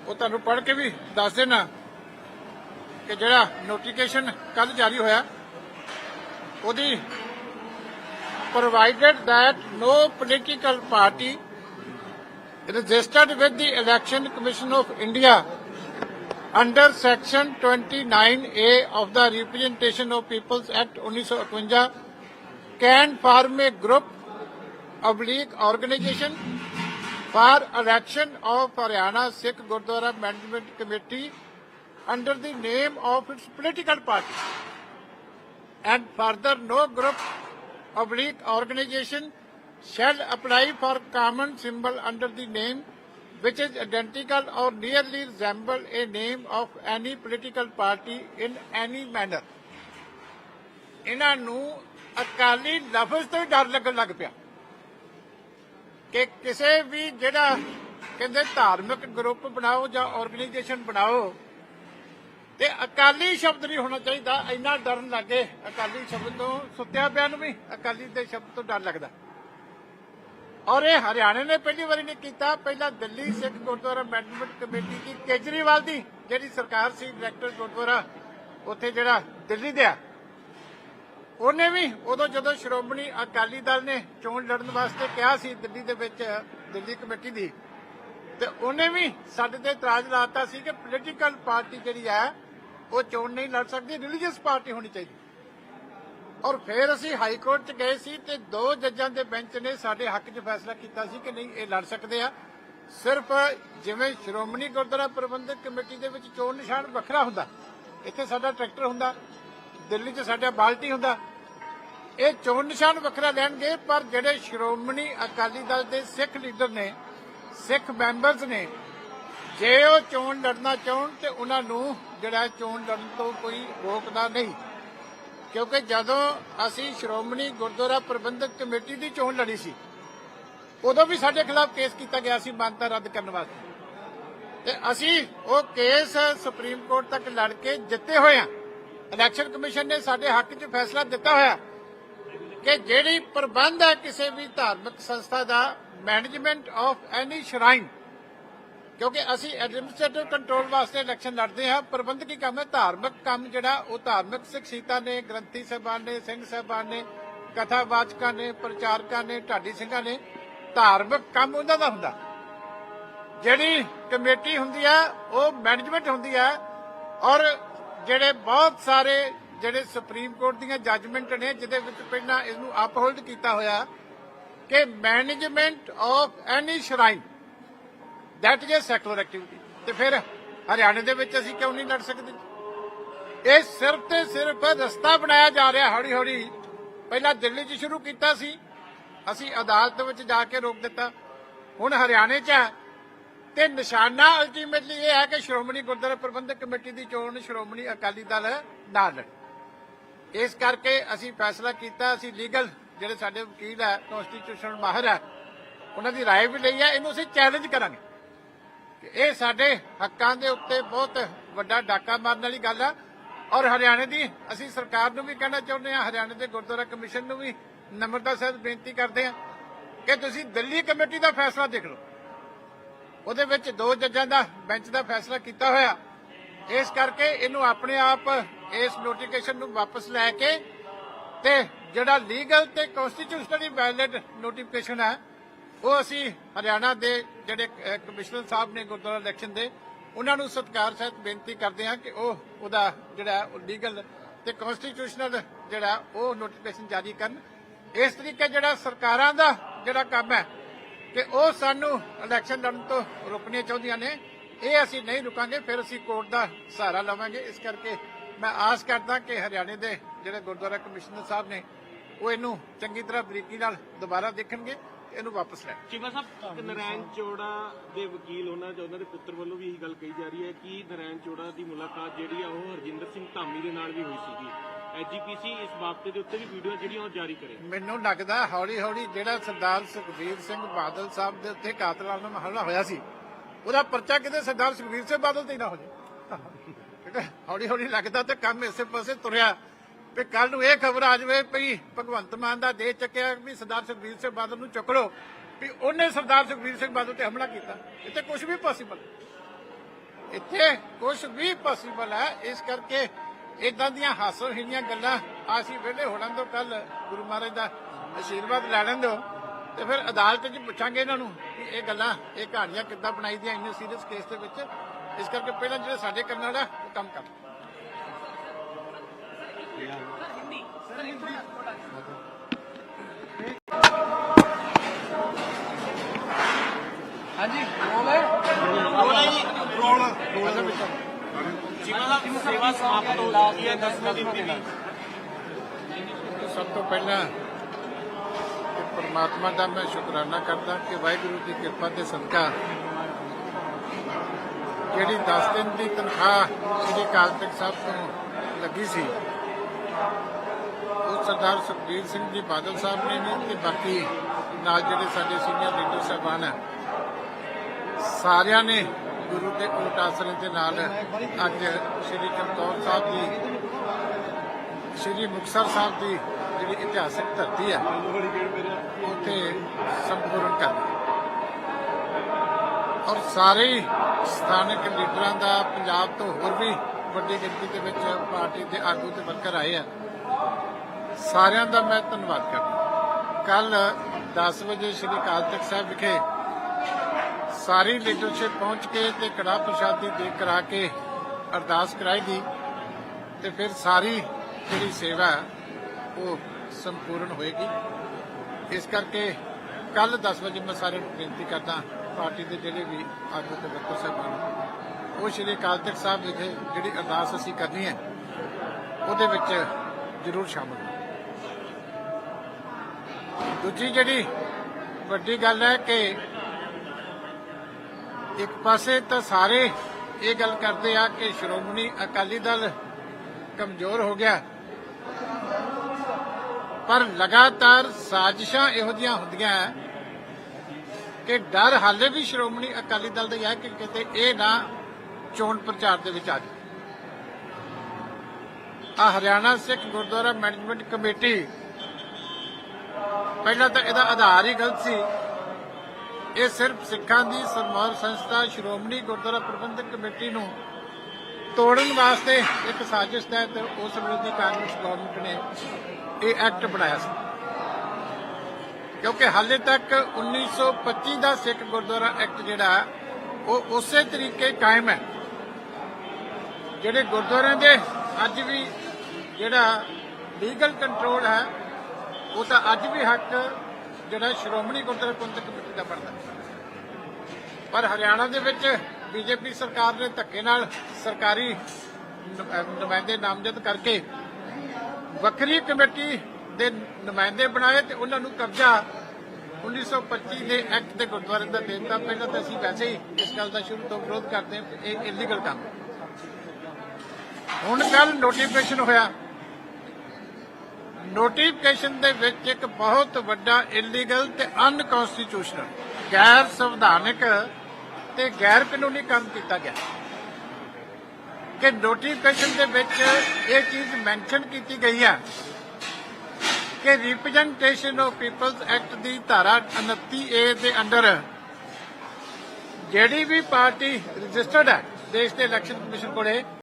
ਉਹ ਤੁਹਾਨੂੰ ਪੜ੍ਹ ਕੇ ਵੀ ਦੱਸ ਦੇਣਾ ਕਿ ਜਿਹੜਾ ਨੋਟੀਫਿਕੇਸ਼ਨ ਕੱਲ ਜਾਰੀ ਹੋਇਆ ਉਹਦੀ provided that no political party registered with the Election Commission of India under section 29A of the Representation of People's Act 1951 can form a group oblique organization for election of Haryana Sikh Gurdwara Management Committee under the name of its political party and further no group oblique organization shall apply for common symbol under the name which is identical or nearly resemble a name of any political party in any manner ਇਹਨਾਂ ਨੂੰ ਅਕਾਲੀ ਲਫ਼ਜ਼ ਤੋਂ ਡਰ ਲੱਗਣ ਲੱਗ ਪਿਆ ਕਿ ਕਿਸੇ ਵੀ ਜਿਹੜਾ ਕਹਿੰਦੇ ਧਾਰਮਿਕ ਗਰੁੱਪ ਬਣਾਓ ਜਾਂ ਆਰਗੇਨਾਈਜੇਸ਼ਨ ਬਣਾਓ ਤੇ ਅਕਾਲੀ ਸ਼ਬਦ ਨਹੀਂ ਹੋਣਾ ਚਾਹੀਦਾ, ਇੰਨਾ ਡਰਨ ਲੱਗੇ। ਅਕਾਲੀ ਸ਼ਬਦ ਤੋਂ ਸੁੱਤਿਆ ਪਿਆ ਨੂੰ ਵੀ, ਅਕਾਲੀ ਦੇ ਸ਼ਬਦ ਤੋਂ ਡਰ ਲੱਗਦਾ। ਔਰ ਇਹ ਹਰਿਆਣੇ ਨੇ ਪਹਿਲੀ ਵਾਰੀ ਨਹੀਂ ਕੀਤਾ। ਪਹਿਲਾਂ ਦਿੱਲੀ, ਸਿੱਖ ਗੁਰਦੁਆਰਾ, ਮੈਨੇਜਮੈਂਟ ਕਮੇਟੀ ਦੀ ਕੇਜਰੀਵਾਲ ਦੀ ਜਿਹੜੀ ਸਰਕਾਰ ਸੀ, ਡਾਇਰੈਕਟਰ ਗੁਰਦੁਆਰਾ, ਉੱਥੇ ਜਿਹੜਾ ਦਿੱਲੀ ਦੇ ਆ। ਉਹਨੇ ਵੀ ਉਦੋਂ ਜਦੋਂ ਸ਼੍ਰੋਮਣੀ ਅਕਾਲੀ ਦਲ ਨੇ ਚੋਣ ਲੜਨ ਵਾਸਤੇ ਕਿਹਾ ਸੀ ਦਿੱਲੀ ਦੇ ਵਿੱਚ, ਦਿੱਲੀ ਕਮੇਟੀ ਦੀ, ਤੇ ਉਹਨੇ ਵੀ ਸਾਡੇ ਤੇ ਇਤਰਾਜ਼ ਲਾਤਾ ਸੀ ਕਿ ਪੋਲੀਟੀਕਲ ਪਾਰਟੀ ਜਿਹੜੀ ਹੈ, ਉਹ ਚੋਣ ਨਹੀਂ ਲੜ ਸਕਦੀ ਰਿਲੀਜੀਅਸ ਪਾਰਟੀ ਹੋਣੀ ਚਾਹੀਦੀ। ਔਰ ਫਿਰ ਅਸੀਂ ਹਾਈ ਕੋਰਟ 'ਚ ਗਏ ਸੀ ਤੇ ਦੋ ਜੱਜਾਂ ਦੇ ਬੈਂਚ ਨੇ ਸਾਡੇ ਹੱਕ 'ਚ ਫੈਸਲਾ ਕੀਤਾ ਸੀ ਕਿ ਨਹੀਂ, ਇਹ ਲੜ ਸਕਦੇ ਆ। ਸਿਰਫ ਜਿਵੇਂ ਸ਼੍ਰੋਮਣੀ ਗੁਰਦੁਆਰਾ ਪ੍ਰਬੰਧਕ ਕਮੇਟੀ ਦੇ ਵਿੱਚ ਚੋਣ ਨਿਸ਼ਾਨ ਵੱਖਰਾ ਹੁੰਦਾ, ਇੱਥੇ ਸਾਡਾ ਟਰੈਕਟਰ ਹੁੰਦਾ, ਦਿੱਲੀ 'ਚ ਸਾਡਾ ਬਾਲਟੀ ਹੁੰਦਾ ਇਹ ਚੋਣ ਨਿਸ਼ਾਨ ਵੱਖਰਾ ਲੈਣਗੇ, ਪਰ ਜਿਹੜੇ ਸ਼੍ਰੋਮਣੀ ਅਕਾਲੀ ਦਲ ਦੇ ਸਿੱਖ ਲੀਡਰ ਨੇ, ਸਿੱਖ ਮੈਂਬਰਸ ਨੇ, ਜੇ ਉਹ ਚੋਣ ਲੜਨਾ ਚਾਹਣ ਤੇ ਉਹਨਾਂ ਨੂੰ ਜਿਹੜਾ ਚੋਣ ਲੜਨ ਤੋਂ ਕੋਈ ਰੋਕਦਾ ਨਹੀਂ। ਕਿਉਂਕਿ ਜਦੋਂ ਅਸੀਂ ਸ਼੍ਰੋਮਣੀ ਗੁਰਦੁਆਰਾ ਪ੍ਰਬੰਧਕ ਕਮੇਟੀ ਦੀ ਚੋਣ ਲੜੀ ਸੀ, ਉਦੋਂ ਵੀ ਸਾਡੇ ਖਿਲਾਫ ਕੇਸ ਕੀਤਾ ਗਿਆ ਸੀ ਮਾਨਤਾ ਰੱਦ ਕਰਨ ਵਾਸਤੇ। ਤੇ ਅਸੀਂ ਉਹ ਕੇਸ ਸੁਪਰੀਮ ਕੋਰਟ ਤੱਕ ਲੜ ਕੇ ਜਿੱਤੇ ਹੋਏ ਆ ਇਲੈਕਸ਼ਨ ਕਮਿਸ਼ਨ ਨੇ ਸਾਡੇ ਹੱਕ 'ਚ ਫੈਸਲਾ ਦਿੱਤਾ ਹੋਇਆ। ਕਿ ਜਿਹੜੀ ਪ੍ਰਬੰਧ ਹੈ ਕਿਸੇ ਵੀ ਧਾਰਮਿਕ ਸੰਸਥਾ ਦਾ ਮੈਨੇਜਮੈਂਟ ਆਫ ਐਨੀ ਸ਼ਰਾਈਨ ਕਿਉਂਕਿ ਅਸੀਂ ਐਡਮਿਨਿਸਟ੍ਰੇਟਿਵ ਕੰਟਰੋਲ ਵਾਸਤੇ ਇਲੈਕਸ਼ਨ ਲੜਦੇ ਹਾਂ ਪ੍ਰਬੰਧਕੀ ਕੰਮ ਹੈ? ਧਾਰਮਿਕ ਕੰਮ ਜਿਹੜਾ, ਉਹ ਧਾਰਮਿਕ ਸਿੱਖੀਤਾ ਨੇ, ਗ੍ਰੰਥੀ ਸਾਹਿਬਾਨ ਨੇ, ਸਿੰਘ ਸਾਹਿਬਾਨ ਨੇ, ਕਥਾਵਾਚਕਾਂ ਨੇ, ਪ੍ਰਚਾਰਕਾਂ ਨੇ, ਢਾਡੀ ਸਿੰਘਾਂ ਨੇ, ਧਾਰਮਿਕ ਕੰਮ ਉਹਨਾਂ ਦਾ ਹੁੰਦਾ। ਜਿਹੜੀ ਕਮੇਟੀ ਹੁੰਦੀ ਆ, ਉਹ ਮੈਨੇਜਮੈਂਟ ਹੁੰਦੀ ਆ, ਔਰ ਜਿਹੜੇ ਬਹੁਤ ਸਾਰੇ ਜਿਹੜੇ ਸੁਪਰੀਮ ਕੋਰਟ ਦੀਆਂ ਜੱਜਮੈਂਟ ਨੇ, ਜਿਹਦੇ ਵਿੱਚ ਪਹਿਲਾਂ ਇਸ ਨੂੰ ਅਪਹੋਲਡ ਕੀਤਾ ਹੋਇਆ, ਕਿ management of any shrine that is secular activity ਤੇ ਫਿਰ ਹਰਿਆਣੇ ਦੇ ਵਿੱਚ ਅਸੀਂ ਕਿਉਂ ਨਹੀਂ ਲੜ ਸਕਦੇ? ਇਹ ਸਿਰਫ ਤੇ ਸਿਰਫ ਰਸਤਾ ਬਣਾਇਆ ਜਾ ਰਿਹਾ ਹੌਲੀ ਹੌਲੀ ਪਹਿਲਾਂ ਦਿੱਲੀ 'ਚ ਸ਼ੁਰੂ ਕੀਤਾ ਸੀ। ਅਸੀਂ ਅਦਾਲਤ ਵਿੱਚ ਜਾ ਕੇ ਰੋਕ ਦਿੱਤਾ। ਹੁਣ ਹਰਿਆਣੇ 'ਚ ਹੈ। ਤੇ ਨਿਸ਼ਾਨਾ ਅਲਟੀਮੇਟਲੀ ਇਹ ਹੈ ਕਿ ਸ਼੍ਰੋਮਣੀ ਗੁਰਦੁਆਰਾ ਪ੍ਰਬੰਧਕ ਕਮੇਟੀ ਦੀ ਚੋਣ ਸ਼੍ਰੋਮਣੀ ਅਕਾਲੀ ਦਲ ਨਾ ਲੜੀ। ਇਸ ਕਰਕੇ ਅਸੀਂ ਫੈਸਲਾ ਕੀਤਾ ਅਸੀਂ ਲੀਗਲ ਜਿਹੜੇ ਸਾਡੇ ਵਕੀਲ ਹੈ ਕਨਸਟੀਟਿਊਸ਼ਨਲ ਮਾਹਰ ਹੈ ਉਹਨਾਂ ਦੀ رائے ਵੀ ਲਈ ਹੈ ਇਹਨੂੰ ਅਸੀਂ ਚੈਲੰਜ ਕਰਾਂਗੇ ਕਿ ਇਹ ਸਾਡੇ ਹੱਕਾਂ ਦੇ ਉੱਤੇ ਬਹੁਤ ਵੱਡਾ ਡਾਕਾ ਮਾਰਨ ਵਾਲੀ ਗੱਲ ਆ ਔਰ ਹਰਿਆਣੇ ਦੀ ਅਸੀਂ ਸਰਕਾਰ ਨੂੰ ਵੀ ਕਹਿਣਾ ਚਾਹੁੰਦੇ ਹਾਂ ਹਰਿਆਣੇ ਦੇ ਗੁਰਦੁਆਰਾ ਕਮਿਸ਼ਨ ਨੂੰ ਵੀ ਨਮਰਤਾ ਸਹਿਤ ਬੇਨਤੀ ਕਰਦੇ ਹਾਂ ਕਿ ਤੁਸੀਂ ਦਿੱਲੀ ਕਮੇਟੀ ਦਾ ਫੈਸਲਾ ਦੇਖ ਲਓ ਉਹਦੇ ਵਿੱਚ ਦੋ ਜੱਜਾਂ ਦਾ ਬੈਂਚ ਦਾ ਫੈਸਲਾ ਕੀਤਾ ਹੋਇਆ ਇਸ ਕਰਕੇ ਇਹਨੂੰ ਆਪਣੇ ਆਪ ਇਸ ਨੋਟੀਫਿਕੇਸ਼ਨ ਨੂੰ ਵਾਪਸ ਲੈ ਕੇ ਤੇ ਜਿਹੜਾ ਲੀਗਲ ਤੇ ਕਨਸਟੀਟਿਊਸ਼ਨਲੀ ਵੈਲਿਡ ਨੋਟੀਫਿਕੇਸ਼ਨ ਹੈ, ਉਹ ਅਸੀਂ ਹਰਿਆਣਾ ਦੇ ਜਿਹੜੇ ਕਮਿਸ਼ਨਰ ਸਾਹਿਬ ਨੇ ਗੁਰਦੁਆਰਾ ਇਲੈਕਸ਼ਨ ਦੇ, ਉਹਨਾਂ ਨੂੰ ਸਤਿਕਾਰ ਸਹਿਤ ਬੇਨਤੀ ਕਰਦੇ ਹਾਂ ਕਿ ਉਹ, ਉਹਦਾ ਜਿਹੜਾ ਲੀਗਲ ਤੇ ਕਨਸਟੀਟਿਊਸ਼ਨਲ ਜਿਹੜਾ ਉਹ ਨੋਟੀਫਿਕੇਸ਼ਨ ਜਾਰੀ ਕਰਨ। ਇਸ ਤਰੀਕੇ ਜਿਹੜਾ ਸਰਕਾਰਾਂ ਦਾ ਜਿਹੜਾ ਕੰਮ ਹੈ ਕਿ ਉਹ ਸਾਨੂੰ ਇਲੈਕਸ਼ਨ ਲੜਨ ਤੋਂ ਰੋਕਣੀਆਂ ਚਾਹੁੰਦੀਆਂ ਨੇ। ਇਹ ਅਸੀਂ ਨਹੀਂ ਰੁਕਾਂਗੇ ਫਿਰ ਅਸੀਂ ਕੋਰਟ ਦਾ ਸਹਾਰਾ ਲਵਾਂਗੇ। ਇਸ ਕਰਕੇ ਮੈਂ ਆਸ ਕਰਦਾ ਕਿ ਹਰਿਆਣੇ ਦੇ ਜਿਹੜੇ ਗੁਰਦੁਆਰਾ ਕਮਿਸ਼ਨਰ ਸਾਹਿਬ ਨੇ ਉਹ ਇਹਨੂੰ ਚੰਗੀ ਤਰ੍ਹਾਂ ਬਰੀਕੀ ਨਾਲ ਦੁਬਾਰਾ ਦੇਖਣਗੇ ਇਹਨੂੰ ਵਾਪਸ ਲੈਣ। ਚੀਮਾ ਸਾਹਿਬ ਨਰੈਣ ਚੋੜਾ ਦੇ ਵਕੀਲ ਉਹਨਾਂ ਚ ਉਹਨਾਂ ਦੇ ਪੁੱਤਰ ਵੱਲੋਂ ਵੀ ਇਹੀ ਗੱਲ ਕਹੀ ਜਾ ਰਹੀ ਹੈ ਕਿ ਨਰੈਣ ਚੋੜਾ ਦੀ ਮੁਲਾਕਾਤ ਜਿਹੜੀ ਆ ਉਹ ਹਰਜਿੰਦਰ ਸਿੰਘ ਧਾਮੀ ਦੇ ਨਾਲ ਵੀ ਹੋਈ ਸੀਗੀ। ਐਜੀਪੀਸੀ ਇਸ ਬਾਬਤ ਦੇ ਉੱਤੇ ਵੀ ਵੀਡੀਓ ਜਿਹੜੀਆਂ ਉਹ ਜਾਰੀ ਕਰੇ। ਮੈਨੂੰ ਲੱਗਦਾ ਹੌਲੀ ਹੌਲੀ ਜਿਹੜਾ ਸਰਦਾਰ ਸੁਖਬੀਰ ਸਿੰਘ ਬਾਦਲ ਸਾਹਿਬ ਦੇ ਉੱਤੇ ਕਾਤਲਾਨਾ ਹਮਲਾ ਹੋਇਆ ਸੀ ਉਹਦਾ ਪਰਚਾ ਕਿਤੇ ਸਰਦਾਰ ਸੁਖਬੀਰ ਸਿੰਘ ਬਾਦਲ ਤੇ ਹੀ ਨਾ ਹੋ ਜਾਏ। ਹੌਲੀ ਹੌਲੀ ਲੱਗਦਾ ਤੇ ਕੰਮ ਇਸੇ ਪਾਸੇ ਤੁਰਿਆ ਵੀ ਕੱਲ ਨੂੰ ਇਹ ਖਬਰ ਆ ਜਾਵੇ ਵੀ ਭਗਵੰਤ ਮਾਨ ਦਾ ਦੇ ਚੱਕਿਆ ਵੀ ਸਰਦਾਰ ਸੁਖਬੀਰ ਸਿੰਘ ਬਾਦਲ ਨੂੰ ਚੁੱਕ ਲਓ, ਵੀ ਉਹਨੇ ਸਰਦਾਰ ਸੁਖਬੀਰ ਸਿੰਘ ਬਾਦਲ ਤੇ ਹਮਲਾ ਕੀਤਾ। ਇੱਥੇ ਕੁਝ ਵੀ ਪੋਸੀਬਲ ਇੱਥੇ ਕੁਝ ਵੀ ਪੋਸੀਬਲ ਹੈ। ਇਸ ਕਰਕੇ ਇਦਾਂ ਦੀਆਂ ਹਾਸੋਹੀਣੀਆਂ ਗੱਲਾਂ ਅਸੀਂ ਵਿਹਲੇ ਹੋਣਾ ਤੋਂ ਕੱਲ ਗੁਰੂ ਮਹਾਰਾਜ ਦਾ ਆਸ਼ੀਰਵਾਦ ਲੈ ਲੈਣ ਦਿਓ ਤੇ ਫਿਰ ਅਦਾਲਤ 'ਚ ਪੁੱਛਾਂਗੇ ਇਹਨਾਂ ਨੂੰ ਕਿ ਇਹ ਗੱਲਾਂ ਇਹ ਕਹਾਣੀਆਂ ਕਿੱਦਾਂ ਬਣਾਈ ਦੀਆਂ ਇੰਨੇ ਸੀਰੀਅਸ ਕੇਸ ਦੇ ਵਿੱਚ। ਇਸ ਕਰਕੇ ਪਹਿਲਾਂ ਜਿਹੜੇ ਸਾਡੇ ਕਰਨ ਵਾਲਾ ਉਹ ਕੰਮ ਕਰ। ਹਾਂਜੀ ਬੋਲੇ। ਸੇਵਾ ਸਮਾਪਤ ਹੋ ਚੁੱਕੀ ਹੈ 10ਵੇਂ ਦਿਨ ਦੀ ਵੀ ਸਭ ਤੋਂ ਪਹਿਲਾਂ ਪਰਮਾਤਮਾ ਦਾ ਮੈਂ ਸ਼ੁਕਰਾਨਾ ਕਰਦਾ ਕਿ ਵਾਹਿਗੁਰੂ ਦੀ ਕਿਰਪਾ ਤੇ ਸਦਕਾ ਜਿਹੜੀ 10 ਦਿਨ ਦੀ ਤਨਖਾਹ ਸ੍ਰੀ ਅਕਾਲ ਤਖਤ ਸਾਹਿਬ ਤੋਂ ਲੱਗੀ ਸੀ, ਉਹ ਸਰਦਾਰ ਸੁਖਬੀਰ ਸਿੰਘ ਜੀ ਬਾਦਲ ਸਾਹਿਬ ਨੇ ਵੀ ਤੇ ਬਾਕੀ ਨਾਲ ਜਿਹੜੇ ਸਾਡੇ ਸੀਨੀਅਰ ਲੀਡਰ ਸਾਹਿਬਾਨ ਹੈ, ਸਾਰਿਆਂ ਨੇ ਗੁਰੂ ਦੇ ਕੋਟ ਆਸਰੇ ਦੇ ਨਾਲ ਅੱਜ ਸ੍ਰੀ ਚਮਕੌਰ ਸਾਹਿਬ ਦੀ ਸ੍ਰੀ ਮੁਕਤਸਰ ਸਾਹਿਬ ਦੀ ਜਿਹੜੀ ਇਤਿਹਾਸਕ ਧਰਤੀ ਹੈ, ਉੱਥੇ ਸੰਪੂਰਨ ਕਰ ਔਰ ਸਾਰੇ ਸਥਾਨਕ ਲੀਡਰਾਂ ਦਾ ਪੰਜਾਬ ਤੋਂ ਹੋਰ ਵੀ ਵੱਡੀ ਗਿਣਤੀ ਦੇ ਵਿੱਚ ਪਾਰਟੀ ਦੇ ਆਗੂ ਤੇ ਵਰਕਰ ਆਏ ਆ। ਸਾਰਿਆਂ ਦਾ ਮੈਂ ਧੰਨਵਾਦ ਕਰਦਾ ਕੱਲ 10 ਵਜੇ ਸ੍ਰੀ ਅਕਾਲ ਤਖਤ ਸਾਹਿਬ ਵਿਖੇ ਸਾਰੀ ਲੀਡਰਸ਼ਿਪ ਪਹੁੰਚ ਕੇ ਤੇ ਕੜਾ ਪ੍ਰਸ਼ਾਦੀ ਦੇ ਕਰਾ ਕੇ ਅਰਦਾਸ ਕਰਾਏਗੀ ਤੇ ਫਿਰ ਸਾਰੀ ਜਿਹੜੀ ਸੇਵਾ ਉਹ ਸੰਪੂਰਨ ਹੋਏਗੀ। ਇਸ ਕਰਕੇ ਕੱਲ 10 ਵਜੇ ਮੈਂ ਸਾਰਿਆਂ ਨੂੰ ਬੇਨਤੀ ਕਰਦਾ, ਪਾਰਟੀ ਦੇ ਜਿਹੜੇ ਵੀ ਆਗੂ ਤੇ ਵਰਕਰ ਸਾਹਿਬਾਨ ਉਹ ਸ਼੍ਰੀ ਅਕਾਲ ਤਖਤ ਸਾਹਿਬ ਵਿਖੇ ਜਿਹੜੀ ਅਰਦਾਸ ਅਸੀਂ ਕਰਨੀ ਹੈ, ਉਹਦੇ ਵਿੱਚ ਜ਼ਰੂਰ ਸ਼ਾਮਲ ਹੋਣ। ਦੂਜੀ ਜਿਹੜੀ ਵੱਡੀ ਗੱਲ ਹੈ ਕਿ ਇੱਕ ਪਾਸੇ ਤਾਂ ਸਾਰੇ ਇਹ ਗੱਲ ਕਰਦੇ ਆ ਕਿ ਸ਼੍ਰੋਮਣੀ ਅਕਾਲੀ ਦਲ ਕਮਜ਼ੋਰ ਹੋ ਗਿਆ। ਪਰ ਲਗਾਤਾਰ ਸਾਜ਼ਿਸ਼ਾਂ ਇਹੋ ਜਿਹੀਆਂ ਹੁੰਦੀਆਂ ਕਿ ਡਰ ਹਾਲੇ ਵੀ ਸ਼੍ਰੋਮਣੀ ਅਕਾਲੀ ਦਲ ਦਾ ਹੈ ਕਿ ਕਿਤੇ ਇਹ ਨਾ ਚੋਣ ਪ੍ਰਚਾਰ ਦੇ ਵਿੱਚ ਆ ਜਾਵੇ। ਆ ਹਰਿਆਣਾ ਸਿੱਖ ਗੁਰਦੁਆਰਾ ਮੈਨੇਜਮੈਂਟ ਕਮੇਟੀ, ਪਹਿਲਾਂ ਤਾਂ ਇਹਦਾ ਆਧਾਰ ਹੀ ਗਲਤ ਸੀ। ਇਹ ਸਿਰਫ ਸਿੱਖਾਂ ਦੀ ਸਰਮਾਰ ਸੰਸਥਾ ਸ਼੍ਰੋਮਣੀ ਗੁਰਦੁਆਰਾ ਪ੍ਰਬੰਧਕ ਕਮੇਟੀ ਨੂੰ ਤੋੜਨ ਵਾਸਤੇ ਇੱਕ ਸਾਜ਼ਿਸ਼ ਤਹਿਤ ਉਸ ਵਿਰੋਧੀ ਕਾਂਗਰਸ ਗਵਰਨਮੈਂਟ ਨੇ ਇਹ ਐਕਟ ਬਣਾਇਆ ਸੀ। ਕਿਉਂਕਿ ਹਾਲੇ ਤੱਕ 1925 ਦਾ ਸਿੱਖ ਗੁਰਦੁਆਰਾ ਐਕਟ ਜਿਹੜਾ, ਉਹ ਉਸੇ ਤਰੀਕੇ ਕਾਇਮ ਹੈ। ਜਿਹੜੇ ਗੁਰਦੁਆਰਿਆਂ ਦੇ ਅੱਜ ਵੀ ਜਿਹੜਾ ਲੀਗਲ ਕੰਟਰੋਲ ਹੈ, ਉਹ ਤਾਂ ਅੱਜ ਵੀ ਹੱਕ ਜਿਹੜਾ ਸ਼੍ਰੋਮਣੀ ਗੁਰਦੁਆਰਾ ਪ੍ਰਬੰਧਕ ਕਮੇਟੀ ਦਾ ਬਣਦਾ। ਪਰ ਹਰਿਆਣਾ ਦੇ ਵਿੱਚ ਬੀਜੇਪੀ ਸਰਕਾਰ ਨੇ ਧੱਕੇ ਨਾਲ ਸਰਕਾਰੀ ਨੁਮਾਇੰਦੇ ਨਾਮਜ਼ਦ ਕਰਕੇ ਵੱਖਰੀ ਕਮੇਟੀ ਦੇ ਨੁਮਾਇੰਦੇ ਬਣਾਏ ਤੇ ਉਹਨਾਂ ਨੂੰ ਕਬਜ਼ਾ 1925 ਦੇ ਐਕਟ ਦੇ ਗੁਰਦੁਆਰੇ ਦਾ ਦੇਤਾ ਪਹਿਲਾਂ ਤਾਂ ਅਸੀਂ ਵੈਸੇ ਹੀ ਇਸ ਗੱਲ ਦਾ ਸ਼ੁਰੂ ਤੋਂ ਵਿਰੋਧ ਕਰਦੇ ਹਾਂ ਇਹ ਇਲੀਗਲ ਕੰਮ ਹੁਣ ਕੱਲ ਨੋਟੀਫਿਕੇਸ਼ਨ ਹੋਇਆ। ਨੋਟੀਫਿਕੇਸ਼ਨ ਦੇ ਵਿੱਚ ਇੱਕ ਬਹੁਤ ਵੱਡਾ ਇਲੀਗਲ ਤੇ ਅਨਕਨਸਟੀਟਿਊਸ਼ਨਲ ਗੈਰ ਸੰਵਿਧਾਨਕ ਤੇ ਗੈਰ ਕਾਨੂੰਨੀ ਕੰਮ ਕੀਤਾ ਗਿਆ। ਕਿ ਨੋਟੀਫਿਕੇਸ਼ਨ ਦੇ ਵਿੱਚ ਇਹ ਚੀਜ਼ ਮੈਂਸ਼ਨ ਕੀਤੀ ਗਈ ਹੈ ਕਿ ਰਿਪਰੈਜ਼ੈਂਟੇਸ਼ਨ ਆਫ ਪੀਪਲਸ ਐਕਟ ਦੀ ਧਾਰਾ 29 ਏ ਦੇ ਅੰਡਰ ਜਿਹੜੀ ਵੀ ਪਾਰਟੀ ਰਜਿਸਟਰਡ ਹੈ, ਦੇਸ਼ ਦੇ ਇਲੈਕਸ਼ਨ ਕਮਿਸ਼ਨ ਕੋਲੇ